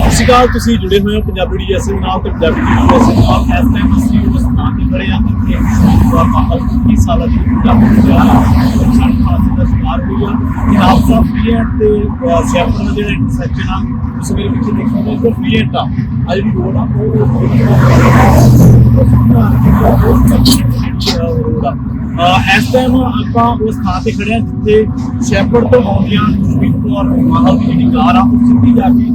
ਸਤਿ ਸ਼੍ਰੀ ਅਕਾਲ, ਤੁਸੀਂ ਜੁੜੇ ਹੋਏ ਹੋ ਪੰਜਾਬੀ ਡੀਐਸਏ ਨਾਲ ਤੇ ਪੰਜਾਬੀ ਡੀਐਸਏ ਨਾਲ। ਇਸ ਟਾਈਮ ਅਸੀਂ ਉਸ ਸਥਾਨ ਤੇ ਖੜੇ ਹਾਂ ਜਿੱਥੇ ਮਾਹਲ 21 ਸਾਲਾਂ ਦੀ ਪੰਜਾਬੀ ਦਾ ਸਾਡੀ ਖਾਸ ਦਾ ਸ਼ਿਕਾਰ ਹੋਈ ਆ ਇਹ ਹਾਦਸਾ ਤੇ ਸਿਆਪਰ ਦਾ ਜਿਹੜਾ ਇੰਟਰਸੈਕਸ਼ਨ ਆ ਉਸ ਮੇਰੇ ਪਿੱਛੇ ਦੇਖੋ ਉਹ ਫਰੀਐਂਟ ਆ। ਆ ਜਿਹੜੀ ਰੋਡ ਆ, ਉਹ ਇਸ ਟਾਈਮ ਆਪਾਂ ਉਸ ਥਾਂ ਤੇ ਖੜੇ ਹਾਂ ਜਿੱਥੇ ਸ਼ੈਪਰਡ ਤੋਂ ਆਉਂਦੀਆਂ ਸੁਖਬੀਰ ਕੌਰ ਮਾਹਲ ਦੀ ਜਿਹੜੀ ਕਾਰ ਆ, ਉਹ ਸਿੱਧੀ ਜਾ ਕੇ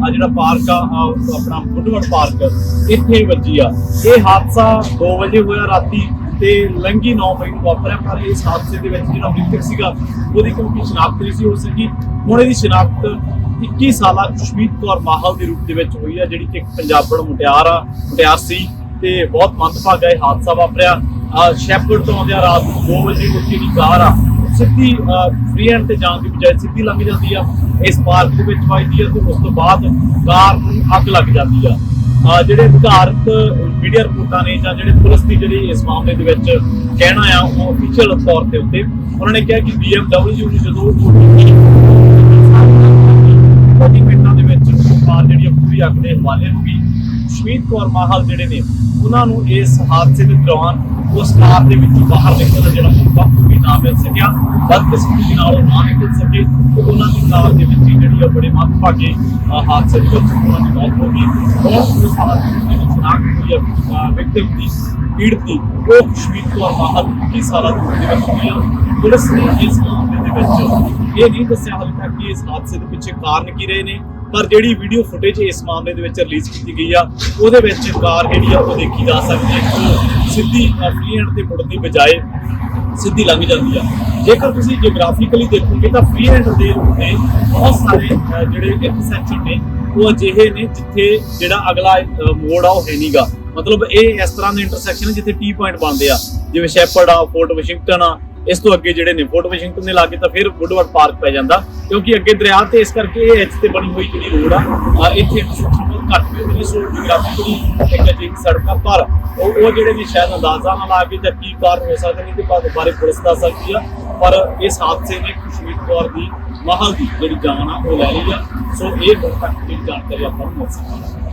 ਆ ਜਿਹੜਾ ਪਾਰਕ ਆ ਆਪਣਾ ਬੁੱਢਵੜ ਪਾਰਕ ਇੱਥੇ ਵੱਜੀ ਆ। ਇਹ ਹਾਦਸਾ 2 ਵਜੇ ਹੋਇਆ ਰਾਤੀ ਤੇ ਲੰਗੀ 9 ਮਈ ਨੂੰ ਵਾਪਰਿਆ, ਪਰ ਇਸ ਹਾਦਸੇ ਦੇ ਵਿੱਚ ਜਿਹੜਾ ਮ੍ਰਿਤਕ ਸੀਗਾ, ਉਹਦੀ ਕਿਉਂਕਿ ਸ਼ਨਾਖਤ ਨਹੀਂ ਸੀ ਹੋ ਸਕੀ। ਹੁਣ ਇਹਦੀ ਸ਼ਨਾਖਤ 21 ਸਾਲਾ ਖੁਸ਼ਮੀਤ ਕੌਰ ਮਾਹਲ ਦੇ ਰੂਪ ਦੇ ਵਿੱਚ ਹੋਈ ਆ, ਜਿਹੜੀ ਕਿ ਇੱਕ ਪੰਜਾਬਣ ਮੁਟਿਆਰ ਆ, ਮੁਟਿਆਰ ਸੀ ਤੇ ਬਹੁਤ ਮੰਦਭਾਗਾ ਇਹ ਹਾਦਸਾ ਵਾਪਰਿਆ। ਆ, ਸ਼ੈਪਰਡ ਤੋਂ ਆਉਂਦਿਆਂ ਰਾਤ ਨੂੰ 2 ਵਜੇ ਉੱਠੀ ਦੀ ਕਾਰ ਆ, ਸਿੱਧੀ ਫ੍ਰੀ ਹੈਂਡ ਤੇ ਜਾਣ ਦੀ ਬਜਾਏ ਸਿੱਧੀ ਲੰਘ ਜਾਂਦੀ ਆ। ਇਸ ਪਾਰਕ ਦੇ ਵਿੱਚ ਵੱਜਦੀ ਆ ਤੇ ਉਸ ਤੋਂ ਬਾਅਦ ਕਾਰ ਨੂੰ ਅੱਗ ਲੱਗ ਜਾਂਦੀ ਆ। ਜਿਹੜੇ ਅਧਿਕਾਰਤ ਮੀਡੀਆ ਰਿਪੋਰਟਾਂ ਨੇ ਜਾਂ ਜਿਹੜੇ ਪੁਲਿਸ ਦੀ ਜਿਹੜੀ ਇਸ ਮਾਮਲੇ ਦੇ ਵਿੱਚ ਕਹਿਣਾ ਆ, ਉਹ ਅਫੀਸ਼ੀਅਲ ਤੌਰ ਤੇ ਉੱਤੇ ਉਹਨਾਂ ਨੇ ਕਿਹਾ ਕਿ BMW ਨੂੰ ਜਦੋਂ ਉਹਦੀ ਪਿੰਡਾਂ ਦੇ ਵਿੱਚ ਕਾਰ ਜਿਹੜੀ ਪੂਰੀ ਅੱਗ ਦੇ ਹਵਾਲੇ ਹੋ ਗਈ ਸ਼ਹੀਦ ਕੌਰ ਮਾਹਲ ਜਿਹੜੇ ਨੇ, ਉਹਨਾਂ ਨੂੰ ਇਸ ਹਾਦਸੇ ਦੇ ਦੌਰਾਨ ਉਸ ਕਾਰ ਦੇ ਵਿੱਚੋਂ ਬਾਹਰ ਨਿਕਲਣ ਦਾ ਜਿਹੜਾ ਮੌਕਾ ਉਹ ਵੀ ਨਾ ਮਿਲ ਸਕਿਆ। ਬਦਕਿਸਮਤੀ ਨਾਲ ਉਹ ਨਾ ਨਿਕਲ ਸਕੇ ਤੇ ਉਹਨਾਂ ਦੀ ਕਾਰ ਦੇ ਵਿੱਚ ਜਿਹੜੀ ਆ ਬੜੇ ਮੰਦਭਾਗੇ ਹਾਦਸੇ ਦੇ ਵਿੱਚ ਉਹਨਾਂ ਦੀ ਮੌਤ ਹੋ ਗਈ। ਬਹੁਤ ਉਸ ਹਾਦਸੇ ਹੋਈ ਹੈ ਵਿਕਟਿਮ ਦੀ ਪੀੜਤ ਦੀ ਉਹ ਸ਼ਹੀਦ ਕੌਰ ਮਾਹਲ 21 ਸਾਲਾਂ ਦੇ ਵਿੱਚ ਹੋਈ ਆ ਪੁਲਿਸ ਨੇ ਇਸ ਮਾਮਲੇ ਦੇ ਵਿੱਚ ਇਹ ਨਹੀਂ ਦੱਸਿਆ ਹਾਲੇ ਤੱਕ ਕਿ ਇਸ ਹਾਦਸੇ ਦੇ ਪਿੱਛੇ ਕਾਰਨ ਕੀ ਰਹੇ ਨੇ, ਪਰ ਜਿਹੜੀ ਵੀਡੀਓ ਫੁਟੇਜ ਇਸ ਮਾਮਲੇ ਦੇ ਵਿੱਚ ਰਿਲੀਜ਼ ਕੀਤੀ ਗਈ ਆ, ਉਹਦੇ ਵਿੱਚ ਕਾਰ ਜਿਹੜੀ ਆ ਉਹ ਦੇਖੀ ਜਾ ਸਕਦੀ ਹੈ। ਕਿ ਸਿੱਧੀ ਫ੍ਰੀ ਤੇ ਮੁੜਨ ਦੀ ਬਜਾਏ ਸਿੱਧੀ ਲੰਘ ਜਾਂਦੀ ਆ। ਜੇਕਰ ਤੁਸੀਂ ਜਿਓਗ੍ਰਾਫੀਕਲੀ ਦੇਖੋਗੇ ਤਾਂ ਫ੍ਰੀ ਹੈਂਡ ਦੇ ਉੱਤੇ ਬਹੁਤ ਸਾਰੇ ਜਿਹੜੇ ਇੰਟਰਸੈਕਸ਼ਨ ਨੇ, ਉਹ ਅਜਿਹੇ ਨੇ ਜਿੱਥੇ ਜਿਹੜਾ ਅਗਲਾ ਮੋੜ ਆ, ਉਹ ਹੈ ਨਹੀਂਗਾ ਮਤਲਬ ਇਹ ਇਸ ਤਰ੍ਹਾਂ ਦੇ ਇੰਟਰਸੈਕਸ਼ਨ ਨੇ ਜਿੱਥੇ ਟੀ ਪੁਆਇੰਟ ਬਣਦੇ ਆ। ਜਿਵੇਂ ਸ਼ੈਪਰਡ ਆ ਫੋਰਟ ਵਾਸ਼ਿੰਗਟਨ ਆ, ਇਸ ਤੋਂ ਅੱਗੇ ਜਿਹੜੇ ਨੇ ਫੋਰਟ ਵਾਸ਼ਿੰਗਟਨ ਦੇ ਲਾਗੇ, ਤਾਂ ਫਿਰ ਵੁੱਡਵਰਡ ਪਾਰਕ ਪੈ ਜਾਂਦਾ, ਕਿਉਂਕਿ ਅੱਗੇ ਦਰਿਆ ਤੇ ਇਸ ਕਰਕੇ ਇਹ ਐਚ ਤੇ ਬਣੀ ਹੋਈ ਜਿਹੜੀ ਰੋਡ ਆ ਇੱਥੇ ਇੰਟਰਸੈਕਸ਼ਨ ਘੱਟ ਵੀ ਹੁੰਦੀ ਸੋ ਇੱਕ ਅਜਿਹੀ ਸੜਕ ਆ, ਪਰ ਉਹ ਜਿਹੜੇ ਵੀ ਸ਼ਾਇਦ ਅੰਦਾਜ਼ਾ ਨਾ ਲਾ ਕੇ ਜਾਂ ਕੀ ਕਾਰਨ ਹੋ ਸਕਦੇ ਨੇ ਤੇ ਬਾਅਦ ਬਾਰੇ ਪੁਲਿਸ ਦੱਸ ਸਕਦੀ ਆ। ਪਰ ਇਸ ਹਾਦਸੇ ਨੇ ਖੁਸ਼ਮੀਤ ਕੌਰ ਦੀ ਮਾਹਲ ਦੀ ਜਿਹੜੀ ਜਾਨ ਆ, ਉਹ ਲੈ ਲਈ ਆ। ਸੋ ਇਹ ਬਹੁਤ ਤੱਕ ਦੀ ਜਾਣਕਾਰੀ ਆਪਾਂ ਨੂੰ ਮਿਲ ਸਕਦੀ ਹੈ